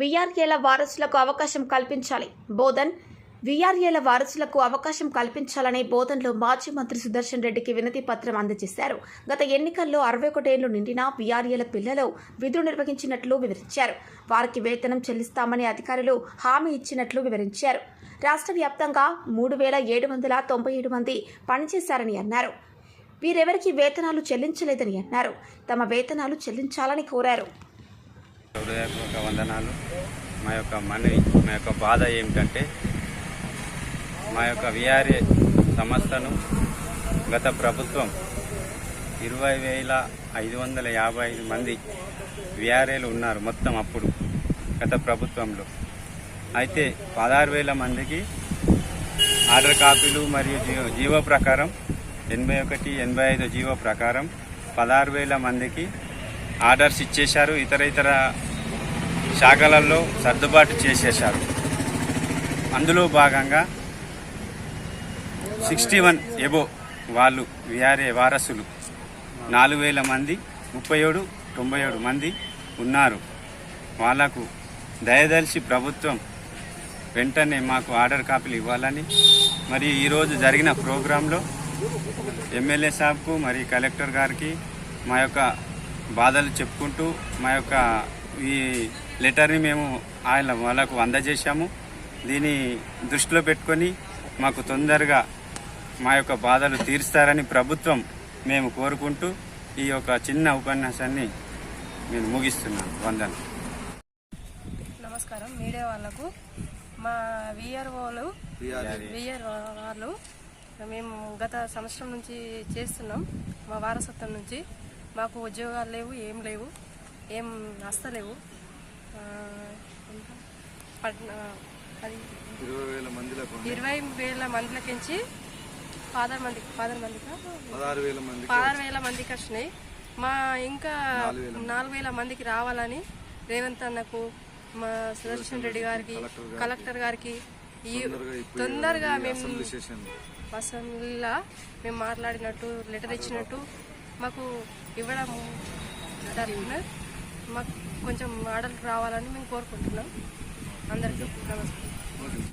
వీఆర్ఏల వారసులకు అవకాశం కల్పించాలి. బోధన్ వీఆర్ఏల వారసులకు అవకాశం కల్పించాలని బోధన్లో మాజీ మంత్రి సుదర్శన్ రెడ్డికి వినతి పత్రం అందజేశారు. గత ఎన్నికల్లో అరవై ఒకటేళ్ళు నిండిన వీఆర్ఏల పిల్లలు విధులు నిర్వహించినట్లు వివరించారు. వారికి వేతనం చెల్లిస్తామని అధికారులు హామీ ఇచ్చినట్లు వివరించారు. రాష్ట్ర వ్యాప్తంగా మూడు వేల ఏడు వందల తొంభై ఏడు మంది పనిచేశారని అన్నారు. వీరెవరికి వేతనాలు చెల్లించలేదని అన్నారు. తమ వేతనాలు చెల్లించాలని కోరారు. హృదయపూర్వక వందనాలు. మా యొక్క మనవి మా యొక్క బాధ ఏమిటంటే మా యొక్క విఆర్ఏ సంస్థను గత ప్రభుత్వం ఇరవై వేల ఐదు వందల యాభై ఐదు మంది విఆర్ఏలు ఉన్నారు మొత్తం అప్పుడు గత ప్రభుత్వంలో. అయితే పదహారు వేల మందికి ఆర్డర్ కాపీలు మరియు జీవో జీవో ప్రకారం ఎనభై ఒకటి ఎనభై ఐదు జీవో ప్రకారం పదహారు వేల మందికి ఆర్డర్స్ ఇచ్చేశారు. ఇతర ఇతర శాఖలలో సర్దుబాటు చేసేశారు. అందులో భాగంగా సిక్స్టీ వన్ ఎబో వాళ్ళు విఆర్ఏ వారసులు. నాలుగు వేల మంది ముప్పై ఏడు తొంభై ఏడు మంది ఉన్నారు. వాళ్ళకు దయదలిచి ప్రభుత్వం వెంటనే మాకు ఆర్డర్ కాపీలు ఇవ్వాలని మరి ఈరోజు జరిగిన ప్రోగ్రాంలో ఎమ్మెల్యే సాబ్కు మరి కలెక్టర్ గారికి మా యొక్క బాధలు చెప్పుకుంటూ మా యొక్క ఈ లెటర్ని మేము ఆయన వాళ్ళకు అందజేశాము. దీన్ని దృష్టిలో పెట్టుకొని మాకు తొందరగా మా యొక్క బాధలు తీరుస్తారని ప్రభుత్వం మేము కోరుకుంటూ ఈ యొక్క చిన్న ఉపన్యాసాన్ని నేను ముగిస్తున్నాను. వందలు నమస్కారం. మీడియా వాళ్ళకు మా విఆర్ఓలు విఆర్ వాళ్ళు మేము గత సంవత్సరం నుంచి చేస్తున్నాం. మా వారసత్వం నుంచి. మాకు ఉద్యోగాలు లేవు ఏం లేవు ఏం వస్తలేవు ఇరవై వేల మందిలకు మందిలకించి పదహారు మందికి? పదహారు మందికి పదహారు వేల మందికి వచ్చినాయి. మా ఇంకా నాలుగు వేల మందికి రావాలని రేవంత్ అన్నకు మా సుదర్శన్ రెడ్డి గారికి కలెక్టర్ గారికి ఈ తొందరగా మేము అసెంబ్లీలో మేము మాట్లాడినట్టు లెటర్ ఇచ్చినట్టు మాకు ఇవ్వడం మాకు కొంచెం మోడల్ రావాలని మేము కోరుకుంటున్నాం. అందరికీ నమస్కారం.